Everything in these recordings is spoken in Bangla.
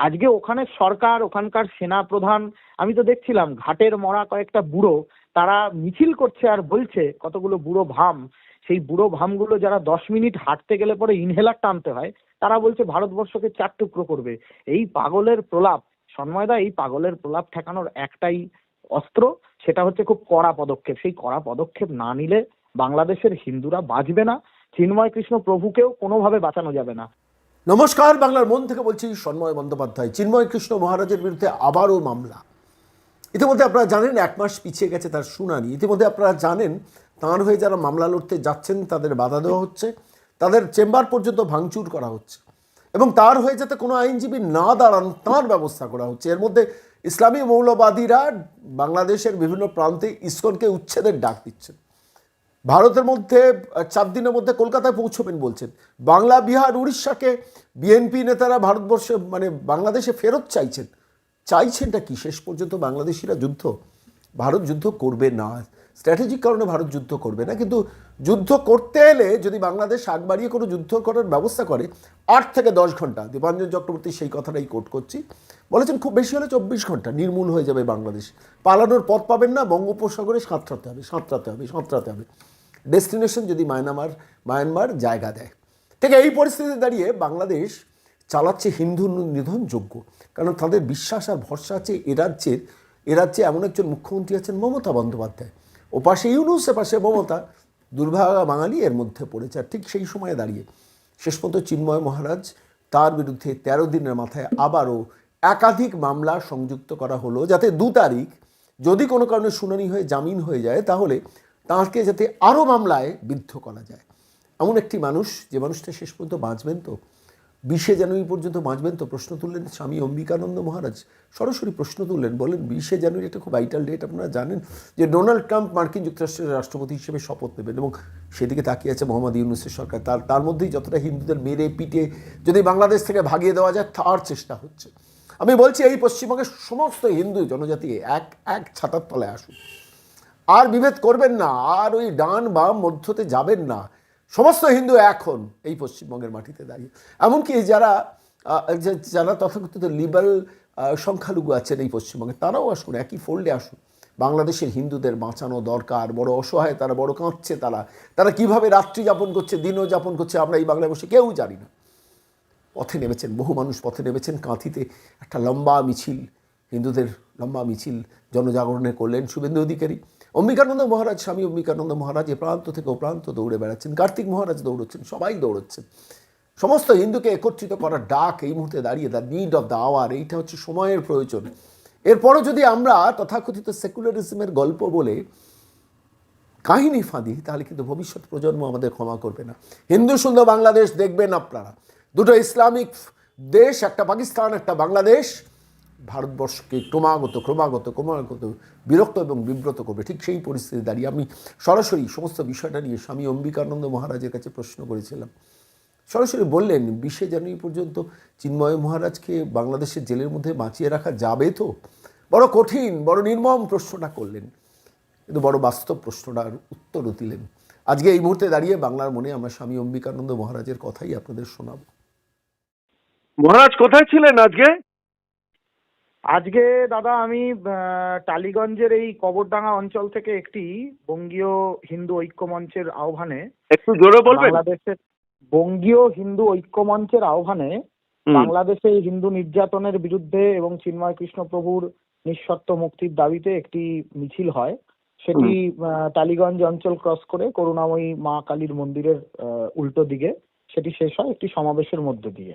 আজকে ওখানে সরকার, ওখানকার সেনা প্রধান আমি তো দেখছিলাম ঘাটের মরা কয়েকটা বুড়ো, তারা মিছিল করছে আর বলছে, কতগুলো বুড়ো ভাম, সেই বুড়ো ভামগুলো যারা দশ মিনিট হাঁটতে গেলে পরে ইনহেলার টানতে হয়, তারা বলছে ভারতবর্ষকে চার টুকরো করবে। এই পাগলের প্রলাপ, সন্ময়দা, এই পাগলের প্রলাপ ঠেকানোর একটাই অস্ত্র, সেটা হচ্ছে খুব কড়া পদক্ষেপ। সেই কড়া পদক্ষেপ না নিলে বাংলাদেশের হিন্দুরা বাঁচবে না, চিন্ময় কৃষ্ণ প্রভুকেও কোনোভাবে বাঁচানো যাবে না। নমস্কার, বাংলার মন থেকে বলছি সন্ময় বন্দ্যোপাধ্যায়। চিন্ময় কৃষ্ণ মহারাজের বিরুদ্ধে আবারও মামলা। ইতিমধ্যে আপনারা জানেন, এক মাস পিছিয়ে গেছে তার শুনানি। ইতিমধ্যে আপনারা জানেন, তাঁর হয়ে যারা মামলা লড়তে যাচ্ছেন, তাদের বাধা দেওয়া হচ্ছে, তাদের চেম্বার পর্যন্ত ভাঙচুর করা হচ্ছে এবং তার হয়ে যাতে কোনো আইনজীবী না দাঁড়ান, তাঁর ব্যবস্থা করা হচ্ছে। এর মধ্যে ইসলামী মৌলবাদীরা বাংলাদেশের বিভিন্ন প্রান্তে ইসকনকে উচ্ছেদের ডাক দিচ্ছেন। ভারতের মধ্যে চার দিনের মধ্যে কলকাতায় পৌঁছবেন বলছেন। বাংলা, বিহার, উড়িষ্যাকে বিএনপি নেতারা ভারতবর্ষে মানে বাংলাদেশে ফেরত চাইছেন। চাইছেনটা কি? শেষ পর্যন্ত বাংলাদেশিরা যুদ্ধ, ভারত যুদ্ধ করবে না। স্ট্র্যাটেজিক কারণে ভারত যুদ্ধ করবে না, কিন্তু যুদ্ধ করতে এলে যদি বাংলাদেশ আগ বাড়িয়ে কোনো যুদ্ধ করার ব্যবস্থা করে, আট থেকে দশ ঘণ্টা, দীপাঞ্জন চক্রবর্তী সেই কথাটাই কোট করছি, বলেছেন খুব বেশি হলে চব্বিশ ঘণ্টা, নির্মূল হয়ে যাবে বাংলাদেশ। পালানোর পথ পাবেন না, বঙ্গোপসাগরে সাঁতরাতে হবে সাঁতরাতে হবে সাঁতরাতে হবে। ডেস্টিনেশন যদি মায়ানমার মায়ানমার জায়গা দেয়। ঠিক এই পরিস্থিতিতে দাঁড়িয়ে বাংলাদেশ চালাচ্ছে হিন্দু নিধন যোগ্য কারণ তাদের বিশ্বাস আর ভরসা আছে এ রাজ্যের, এ রাজ্যে এমন একজন মুখ্যমন্ত্রী আছেন মমতা বন্দ্যোপাধ্যায়। ও পাশে ইউনুস পাশে মমতা, দুর্ভাগা বাঙালি এর মধ্যে পড়েছে। আর ঠিক সেই সময়ে দাঁড়িয়ে শেষ পর্যন্ত চিন্ময় মহারাজ তার বিরুদ্ধে তেরো দিনের মাথায় আবারও একাধিক মামলা সংযুক্ত করা হলো যাতে দু তারিখ যদি কোনো কারণে শুনানি হয়ে, জামিন হয়ে যায়, তাহলে তাঁকে যাতে আরও মামলায় বিদ্ধ করা যায়। এমন একটি মানুষ, যে মানুষটা শেষ পর্যন্ত বাঁচবেন তো বিশে জানুয়ারি পর্যন্ত বাঁচবেন তো প্রশ্ন তুললেন স্বামী অম্বিকানন্দ মহারাজ। সরাসরি প্রশ্ন তুললেন, বলেন, বিশে জানুয়ারি একটা খুব ভাইটাল ডেট আপনারা জানেন, যে ডোনাল্ড ট্রাম্প মার্কিন যুক্তরাষ্ট্রের রাষ্ট্রপতি হিসেবে শপথ নেবেন এবং সেদিকে তাকিয়ে আছে মোহাম্মদ ইউনুসের সরকার। তার তার মধ্যেই যতটা হিন্দুদের মেরে পিটে যদি বাংলাদেশ থেকে ভাগিয়ে দেওয়া যায়, তার চেষ্টা হচ্ছে। আমি বলছি, এই পশ্চিমবঙ্গের সমস্ত হিন্দু জনজাতি এক এক ছাতার তলায় আসুন। আর বিভেদ করবেন না, আর ওই ডান বাম মধ্যতে যাবেন না। সমস্ত হিন্দু এখন এই পশ্চিমবঙ্গের মাটিতে দাঁড়িয়ে। এমনকি যারা যারা তথাকথিত লিবারেল সংখ্যালঘু আছেন এই পশ্চিমবঙ্গে, তারাও আসুন, একই ফোল্ডে আসুন। বাংলাদেশের হিন্দুদের বাঁচানো দরকার, বড় অসহায় তারা, বড় কাঁদছে তারা। তারা কীভাবে রাত্রি যাপন করছে, দিনও যাপন করছে, আমরা এই বাংলায় বসে কেউ জানি না। পথে নেমেছেন, বহু মানুষ পথে নেমেছেন, কাঁথিতে একটা লম্বা মিছিল, হিন্দুদের লম্বা মিছিল জনজাগরণে করলেন শুভেন্দু অধিকারী। অম্বিকানন্দ মহারাজ, স্বামী অম্বিকানন্দ মহারাজ এ প্রান্ত থেকে ও প্রান্ত দৌড়ে বেড়াচ্ছেন। কার্তিক মহারাজ দৌড়চ্ছেন, সবাই দৌড়চ্ছেন। সমস্ত হিন্দুকে একত্রিত করার ডাক এই মুহূর্তে দাঁড়িয়ে the need of the hour এইটা হচ্ছে সময়ের প্রয়োজন। এরপরও যদি আমরা তথাকথিত সেকুলারিজমের গল্প বলে কাহিনী ফাঁদি, তাহলে কিন্তু ভবিষ্যৎ প্রজন্ম আমাদের ক্ষমা করবে না। হিন্দু সুন্দর বাংলাদেশ দেখবেন আপনারা। দুটো ইসলামিক দেশ, একটা পাকিস্তান, একটা বাংলাদেশ। ভারতবর্ষকে ক্রমাগত ক্রমাগত ক্রমাগত বিরক্ত এবং বিব্রত করবে। ঠিক সেই পরিস্থিতি দাঁড়িয়ে আমি সরাসরি সমস্ত বিষয়টা নিয়ে স্বামী অম্বিকানন্দ মহারাজের কাছে প্রশ্ন করেছিলাম। সরাসরি বললেন, বিশে জানুয়ারি পর্যন্ত চিন্ময় মহারাজকে বাংলাদেশের জেলের মধ্যে বাঁচিয়ে রাখা যাবে তো? বড় কঠিন, বড় নির্মম প্রশ্নটা করলেন। কিন্তু বড় বাস্তব প্রশ্নটার উত্তরও দিলেন। আজকে এই মুহূর্তে দাঁড়িয়ে বাংলার মনে আমরা স্বামী অম্বিকানন্দ মহারাজের কথাই আপনাদের শোনাব। মহারাজ কোথায় ছিলেন আজকে? আজকে দাদা আমি টালিগঞ্জের এই কবরডাঙ্গা অঞ্চল থেকে একটি বঙ্গীয় হিন্দু ঐক্য মঞ্চের আহ্বানে একটু জোরে বলবেন? বাংলাদেশের বঙ্গীয় হিন্দু ঐক্য মঞ্চের আহ্বানে বাংলাদেশে হিন্দু নির্যাতনের বিরুদ্ধে এবং চিন্ময় কৃষ্ণ প্রভুর নিঃশর্ত মুক্তির দাবিতে একটি মিছিল হয়। সেটি টালিগঞ্জ অঞ্চল ক্রস করে করুণাময়ী মা কালীর মন্দিরের উল্টো দিকে। সেটি শেষ হয় একটি সমাবেশের মধ্য দিয়ে।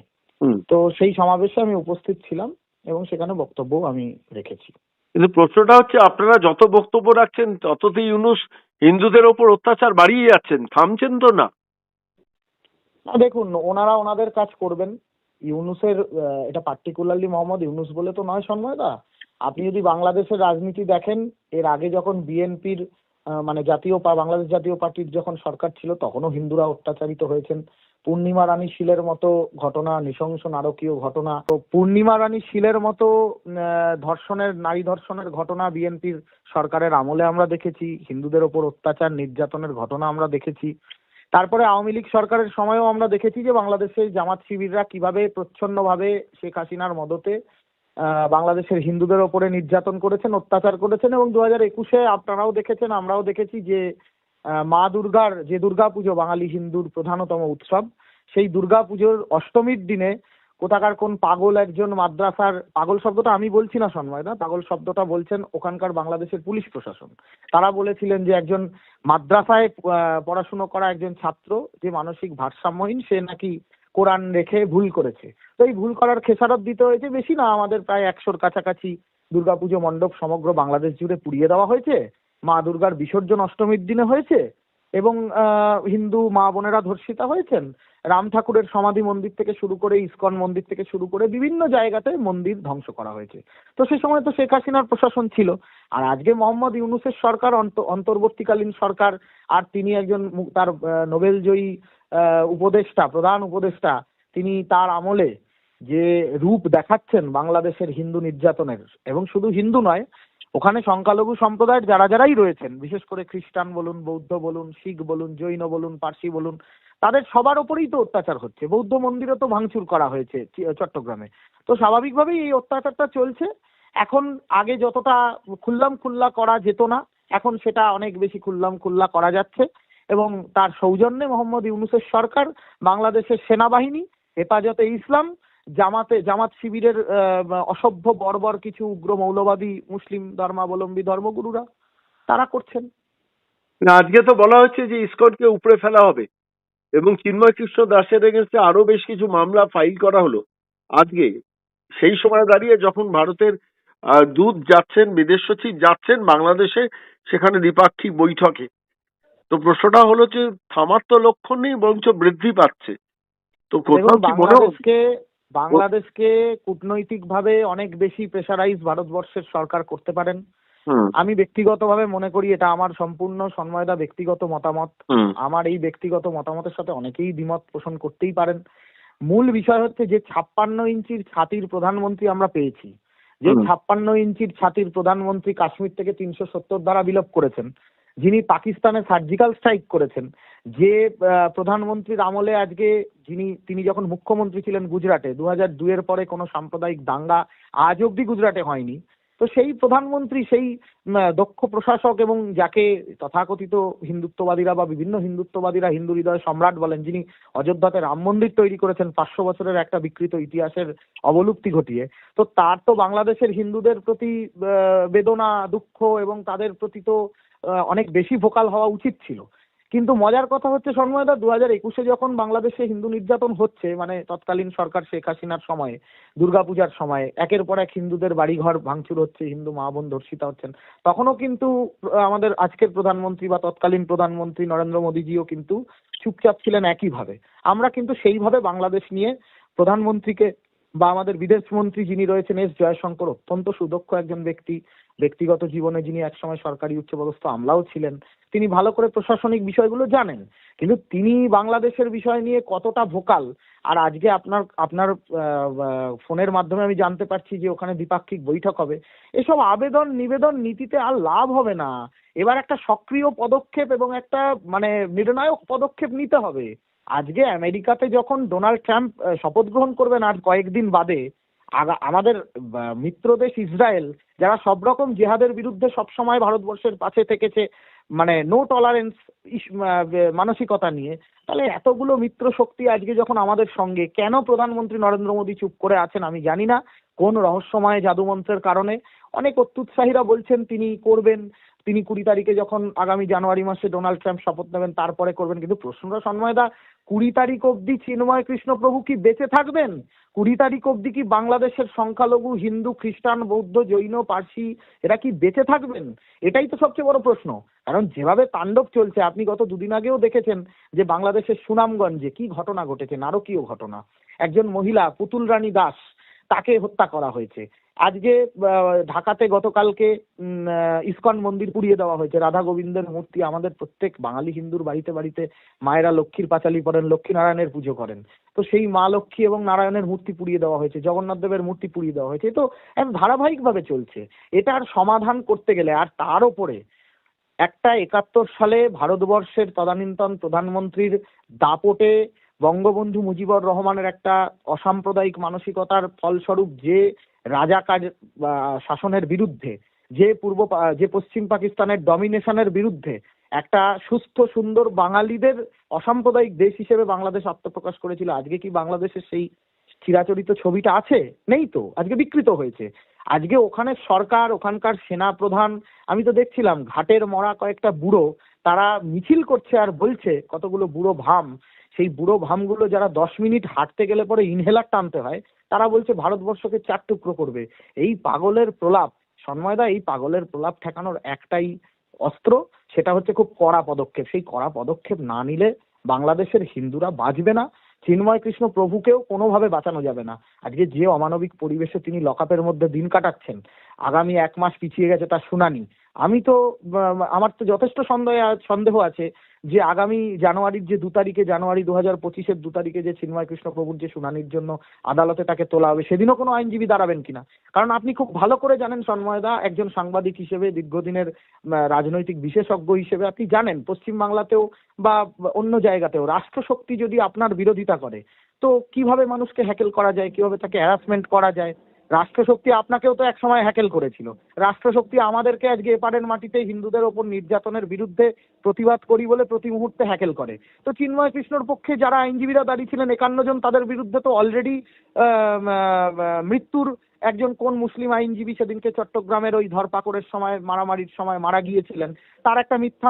তো সেই সমাবেশে আমি উপস্থিত ছিলাম। এবং সেখানে বক্তব্য আমি রেখেছি। কিন্তু প্রশ্নটা হচ্ছে আপনারা যত বক্তব্য রাখছেন তততেই ইউনুস হিন্দুদের ওপর অত্যাচার বাড়িয়ে যাচ্ছেন থামছেন তো না। না দেখুন ওনারা ওনাদের কাজ করবেন। ইউনুসের এটা পার্টিকুলারলি মোহাম্মদ ইউনুস বলে তো নয় সন্ময়দা। আপনি যদি বাংলাদেশের রাজনীতি দেখেন এর আগে যখন বিএনপির মানে জাতীয় বাংলাদেশ জাতীয় পার্টির যখন সরকার ছিল তখনও হিন্দুরা অত্যাচারিত হয়েছেন। পূর্ণিমা রানী শীলের মতো ঘটনা, নৃশংস নারকীয় ঘটনা, তো পূর্ণিমা রানী শীলের মতো ধর্ষণের, নারী ধর্ষণের ঘটনা বিএনপির সরকারের আমলে আমরা দেখেছি, হিন্দুদের ওপর অত্যাচার, নির্যাতনের ঘটনা আমরা দেখেছি। তারপরে আওয়ামী লীগ সরকারের সময়ও আমরা দেখেছি যে বাংলাদেশে জামাত শিবিররা কীভাবে প্রচ্ছন্নভাবে শেখ হাসিনার মদতে বাংলাদেশের হিন্দুদের ওপরে নির্যাতন করেছেন, অত্যাচার করেছেন এবং দু হাজার একুশে আপনারাও দেখেছেন, আমরাও দেখেছি যে মা দুর্গার যে দুর্গাপুজো, বাঙালি হিন্দুর প্রধানতম উৎসব, সেই দুর্গাপুজোর অষ্টমীর দিনে কোথাকার কোন পাগল একজন মাদ্রাসার, পাগল শব্দটা আমি বলছি না সন্ময় না পাগল শব্দটা বলছেন ওখানকার বাংলাদেশের পুলিশ প্রশাসন। তারা বলেছিলেন যে একজন মাদ্রাসায় পড়াশুনো করা একজন ছাত্র, যে মানসিক ভারসাম্যহীন, সে নাকি কোরআন রেখে ভুল করেছে। তো এই ভুল করার খেসারত দিতে হয়েছে বেশি না, আমাদের প্রায় একশোর কাছাকাছি দুর্গাপুজো মণ্ডপ সমগ্র বাংলাদেশ জুড়ে পুড়িয়ে দেওয়া হয়েছে। মা দুর্গার বিসর্জন অষ্টমীর দিনে হয়েছে এবং হিন্দু মা বোনেরা ধর্ষিতা হয়েছেন। রাম ঠাকুরের সমাধি মন্দির থেকে শুরু করে ইস্কন মন্দির থেকে শুরু করে বিভিন্ন জায়গাতে মন্দির ধ্বংস করা হয়েছে। তো সে সময় তো শেখ হাসিনার প্রশাসন ছিল। আর আজকে মোহাম্মদ ইউনুসের সরকার অন্ত- অন্তর্বর্তীকালীন সরকার আর তিনি একজন তার আহ, নোবেলজয়ী আহ, উপদেষ্টা প্রধান উপদেষ্টা তিনি তার আমলে যে রূপ দেখাচ্ছেন বাংলাদেশের হিন্দু নির্যাতনের এবং শুধু হিন্দু নয় ওখানে সংখ্যালঘু সম্প্রদায়ের যারা যারাই রয়েছেন, বিশেষ করে খ্রিস্টান বলুন, বৌদ্ধ বলুন, শিখ বলুন, জৈন বলুন, পার্সি বলুন, তাদের সবার ওপরেই তো অত্যাচার হচ্ছে। বৌদ্ধ মন্দিরও তো ভাঙচুর করা হয়েছে চট্টগ্রামে। তো স্বাভাবিকভাবেই এই অত্যাচারটা চলছে। এখন আগে যতটা খুল্লাম খুল্লা করা যেত না, এখন সেটা অনেক বেশি খুল্লাম খুল্লা করা যাচ্ছে এবং তার সৌজন্যে মোহাম্মদ ইউনুসের সরকার, বাংলাদেশের সেনাবাহিনী, হেফাজতে ইসলাম জামাতে জামাত শিবিরের অসভ্য বর্বর কিছু উগ্র মৌলবাদী মুসলিম ধর্মাবলম্বী ধর্মগুরুরা তারা করছেন। না আজকে তো বলা হচ্ছে যে ইসকনকে উপরে ফেলা হবে এবং চিন্ময় কৃষ্ণ দাসের এগেনস্টে আরও বেশ কিছু মামলা ফাইল করা হলো। আজকে সেই সময় দাঁড়িয়ে যখন ভারতের দূত যাচ্ছেন বিদেশ সচিব যাচ্ছেন বাংলাদেশে সেখানে দ্বিপাক্ষিক বৈঠকে। তো প্রশ্নটা হলো যে থামার তো লক্ষণ নেই বরঞ্চ বৃদ্ধি পাচ্ছে। তো কোথাও কি মনে হচ্ছে? বাংলাদেশকে কূটনৈতিকভাবে অনেক বেশি প্রেসারাইজ ভারতবর্ষের সরকার করতে পারেন। আমি ব্যক্তিগতভাবে মনে করি এটা আমার সম্পূর্ণ সন্ময়দা ব্যক্তিগত মতামত। আমার এই ব্যক্তিগত মতামতের সাথে অনেকেই দ্বিমত পোষণ করতেই পারেন। মূল বিষয় হচ্ছে যে ছাপ্পান্ন ইঞ্চির ছাতির প্রধানমন্ত্রী আমরা পেয়েছি। যে ছাপ্পান্ন ইঞ্চির ছাতির প্রধানমন্ত্রী কাশ্মীর থেকে তিনশো সত্তর দ্বারা বিলোপ করেছেন যিনি পাকিস্তানে সার্জিক্যাল স্ট্রাইক করেছেন, যে প্রধানমন্ত্রীর আমলে আজকে যিনি, তিনি যখন মুখ্যমন্ত্রী ছিলেন গুজরাটে দু হাজার দুয়ের পরে কোনো সাম্প্রদায়িক দাঙ্গা আজ অব্দি গুজরাটে হয়নি। তো সেই প্রধানমন্ত্রী, সেই দক্ষ প্রশাসক এবং যাকে তথাকথিত হিন্দুত্ববাদীরা বা বিভিন্ন হিন্দুত্ববাদীরা হিন্দু হৃদয় সম্রাট বলেন, যিনি অযোধ্যাতে রাম মন্দির তৈরি করেছেন পাঁচশো বছরের একটা বিকৃত ইতিহাসের অবলুপ্তি ঘটিয়ে, তো তার তো বাংলাদেশের হিন্দুদের প্রতি বেদনা, দুঃখ এবং তাদের প্রতি তো অনেক বেশি ভোকাল হওয়া উচিত ছিল। কিন্তু মজার কথা হচ্ছে সন্ময়দা দু হাজার একুশে যখন বাংলাদেশে হিন্দু নির্যাতন হচ্ছে মানে তৎকালীন সরকার শেখ হাসিনার সময়ে, দুর্গাপূজার সময়, একের পর এক হিন্দুদের বাড়িঘর ভাঙচুর হচ্ছে, হিন্দু মা বোন ধর্ষিতা হচ্ছেন, তখনও কিন্তু আমাদের আজকের প্রধানমন্ত্রী বা তৎকালীন প্রধানমন্ত্রী নরেন্দ্র মোদীজিও কিন্তু চুপচাপ ছিলেন একইভাবে। আমরা কিন্তু সেইভাবে বাংলাদেশ নিয়ে প্রধানমন্ত্রীকে বা আমাদের বিদেশ মন্ত্রী যিনি রয়েছেন, এস জয়শঙ্কর, অত্যন্ত সুদক্ষ একজন ব্যক্তি ব্যক্তিগত জীবনে যিনি একসময় সরকারি উচ্চপদস্থ আমলাও ছিলেন, তিনি ভালো করে প্রশাসনিক বিষয়গুলো জানেন। কিন্তু তিনি বাংলাদেশের বিষয় নিয়ে কতটা ভোকাল, আর আজকে আপনার আপনার ফোনের মাধ্যমে আমি জানতে পারছি যে ওখানে দ্বিপাক্ষিক বৈঠক হবে। এসব আবেদন, নিবেদন নীতিতে আর লাভ হবে না। এবার একটা সক্রিয় পদক্ষেপ এবং একটা মানে নির্ণায়ক পদক্ষেপ নিতে হবে। আজকে আমেরিকাতে যখন ডোনাল্ড ট্রাম্প শপথ গ্রহণ করবেন আর কয়েকদিন বাদে আমাদের মিত্র দেশ ইসরায়েল, যারা সব রকম জেহাদের বিরুদ্ধে সবসময় ভারতবর্ষের পাশে থেকেছে মানে নো টলারেন্স মানসিকতা নিয়ে, তাহলে এতগুলো মিত্র শক্তি আজকে যখন আমাদের সঙ্গে, কেন প্রধানমন্ত্রী নরেন্দ্র মোদী চুপ করে আছেন আমি জানি না, কোন রহস্যময় জাদুমন্ত্রের কারণে, অনেক অত্যুৎসাহীরা বলছেন তিনি করবেন তিনি কুড়ি তারিখে যখন আগামী জানুয়ারি মাসে ডোনাল্ড ট্রাম্প শপথ নেবেন, তারপরে করবেন। কিন্তু প্রশ্নটা সন্ময়দা, কুড়ি তারিখ অবধি চিন্ময় কৃষ্ণ প্রভু কি বেঁচে থাকবেন? কুড়ি তারিখ অবধি কি বাংলাদেশের সংখ্যালঘু, হিন্দু, খ্রিস্টান, বৌদ্ধ, জৈন, পার্সি, এরা কি বেঁচে থাকবেন? এটাই তো সবচেয়ে বড় প্রশ্ন। কারণ যেভাবে তাণ্ডব চলছে, আপনি গত দুদিন আগেও দেখেছেন যে বাংলাদেশের সুনামগঞ্জে কি ঘটনা ঘটেছে, নারকীয় ঘটনা। একজন মহিলা, পুতুল রানী দাস, তাকে হত্যা করা হয়েছে। আজকে ঢাকাতে গতকালকে ইস্কন মন্দির পুড়িয়ে দেওয়া হয়েছে। রাধা গোবিন্দের মূর্তি আমাদের প্রত্যেক বাঙালি হিন্দুর বাড়িতে বাড়িতে মায়েরা লক্ষ্মীর পাঁচালি পড়েন লক্ষ্মী নারায়ণের পুজো করেন। তো সেই মা লক্ষ্মী এবং নারায়ণের মূর্তি পুড়িয়ে দেওয়া হয়েছে, জগন্নাথ দেবের মূর্তি পুড়িয়ে দেওয়া হয়েছে। তো এক ধারাবাহিকভাবে চলছে। এটার সমাধান করতে গেলে আর তার ওপরে একটা একাত্তর সালে ভারতবর্ষের তদানীন্তন প্রধানমন্ত্রীর দাপটে বঙ্গবন্ধু মুজিবুর রহমানের একটা অসাম্প্রদায়িক মানসিকতার ফলস্বরূপ যে রাজাকার শাসনের বিরুদ্ধে, যে পূর্ব যে পশ্চিম পাকিস্তানের ডমিনেশনের বিরুদ্ধে একটা সুস্থ, সুন্দর বাঙালিদের অসাম্প্রদায়িক দেশ হিসেবে বাংলাদেশ আত্মপ্রকাশ করেছিল। আজকে কি বাংলাদেশের সেই চিরাচরিত ছবিটা আছে? নেই তো। আজকে বিকৃত হয়েছে। আজকে ওখানে সরকার, ওখানকার সেনা প্রধান আমি তো দেখছিলাম, ঘাটের মরা কয়েকটা বুড়ো তারা মিছিল করছে আর বলছে কতগুলো বুড়ো ভাম। সেই বুড়ো ভামগুলো যারা দশ মিনিট হাঁটতে গেলে পরে ইনহেলার টানতে হয়, তারা বলছে ভারতবর্ষকে চার টুকরো করবে। এই পাগলের প্রলাপ সন্ময়দা এই পাগলের প্রলাপ ঠেকানোর একটাই অস্ত্র, সেটা হচ্ছে খুব কড়া পদক্ষেপ। সেই কড়া পদক্ষেপ না নিলে বাংলাদেশের হিন্দুরা বাঁচবে না। চিন্ময় কৃষ্ণ প্রভুকেও কোনোভাবে বাঁচানো যাবে না। আজকে যে অমানবিক পরিবেশে তিনি লকআপের মধ্যে দিন কাটাচ্ছেন, আগামী এক মাস পিছিয়ে গেছে তার শুনানি। আমি তো আমার তো যথেষ্ট সন্দেহ সন্দেহ আছে যে আগামী জানুয়ারির যে দু তারিখে, জানুয়ারি দু হাজার পঁচিশের দু তারিখে যে চিন্ময় কৃষ্ণ প্রভুর যে শুনানির জন্য আদালতে তাকে তোলা হবে, সেদিনও কোনো আইনজীবী দাঁড়াবেন কিনা? কারণ আপনি খুব ভালো করে জানেন সন্ময়দা, একজন সাংবাদিক হিসেবে, দীর্ঘদিনের রাজনৈতিক বিশেষজ্ঞ হিসেবে আপনি জানেন, পশ্চিমবাংলাতেও বা অন্য জায়গাতেও রাষ্ট্রশক্তি যদি আপনার বিরোধিতা করে, তো কীভাবে মানুষকে হ্যাকেল করা যায়, কীভাবে তাকে হ্যারাসমেন্ট করা যায়? রাষ্ট্রশক্তি আপনাকেও তো এক সময় হ্যাকেল করেছিল। রাষ্ট্রশক্তি আমাদেরকে আজকে এপারের মাটিতে হিন্দুদের ওপর নির্যাতনের বিরুদ্ধে প্রতিবাদ করি বলে প্রতি মুহূর্তে হ্যাকেল করে। তো চিন্ময় কৃষ্ণর পক্ষে যারা আইনজীবীরা দাঁড়িয়ে ছিলেন, একান্ন জন, তাদের বিরুদ্ধে তো অলরেডি মৃত্যুর একজন কোন মুসলিম আইনজীবী সেদিনকে চট্টগ্রামের ওই ধরপাকড়ের সময়, মারামারির সময় মারা গিয়েছিলেন, তার একটা মিথ্যা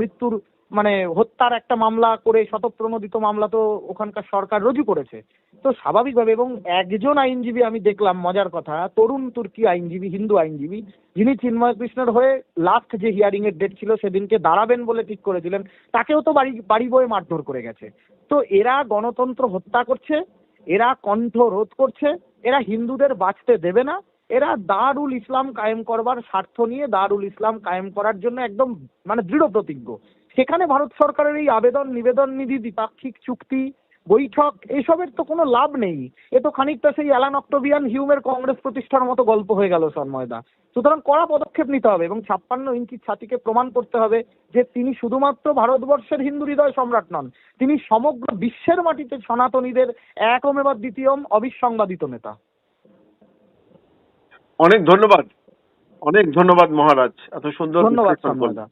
মৃত্যুর মানে হত্যার একটা মামলা করে শতপ্রণোদিত মামলা তো ওখানকার সরকার রুজু করেছে। তো স্বাভাবিকভাবে এবং একজন আইনজীবী আমি দেখলাম, মজার কথা, তরুণ তুর্কি আইনজীবী, হিন্দু আইনজীবী, যিনি চিন্ময় কৃষ্ণের হয়ে লাস্ট যে হিয়ারিং এর ডেট ছিল সেদিনকে দাঁড়াবেন বলে ঠিক করেছিলেন, তাকেও তো বাড়ি বাড়ি বয়ে মারধর করে গেছে। তো এরা গণতন্ত্র হত্যা করছে, এরা কণ্ঠ রোধ করছে, এরা হিন্দুদের বাঁচতে দেবে না, এরা দারুল ইসলাম কায়েম করবার স্বার্থ নিয়ে দারুল ইসলাম কায়েম করার জন্য একদম মানে দৃঢ় প্রতিজ্ঞ সেখানে ভারত সরকারের এই আবেদন নিবেদন নিধি দ্বিপাক্ষিক চুক্তি বৈঠক এসবের তো কোনো লাভ নেই। এ তো খানিকটা সেই অ্যালান অক্টোবিয়ান হিউমের কংগ্রেস প্রতিষ্ঠার মতো গল্প হয়ে গেল সন্ময়দা। সুতরাং কড়া পদক্ষেপ নিতে হবে এবং ছাপ্পান্ন ইঞ্চির ছাতিকে প্রমাণ করতে হবে যে তিনি শুধুমাত্র ভারতবর্ষের হিন্দু হৃদয় সম্রাট নন তিনি সমগ্র বিশ্বের মাটিতে সনাতনীদের একমেবা দ্বিতীয়ম অবিসংবাদিত নেতা। অনেক ধন্যবাদ। অনেক ধন্যবাদ মহারাজ। এত সুন্দর ধন্যবাদ সন্ময়দা।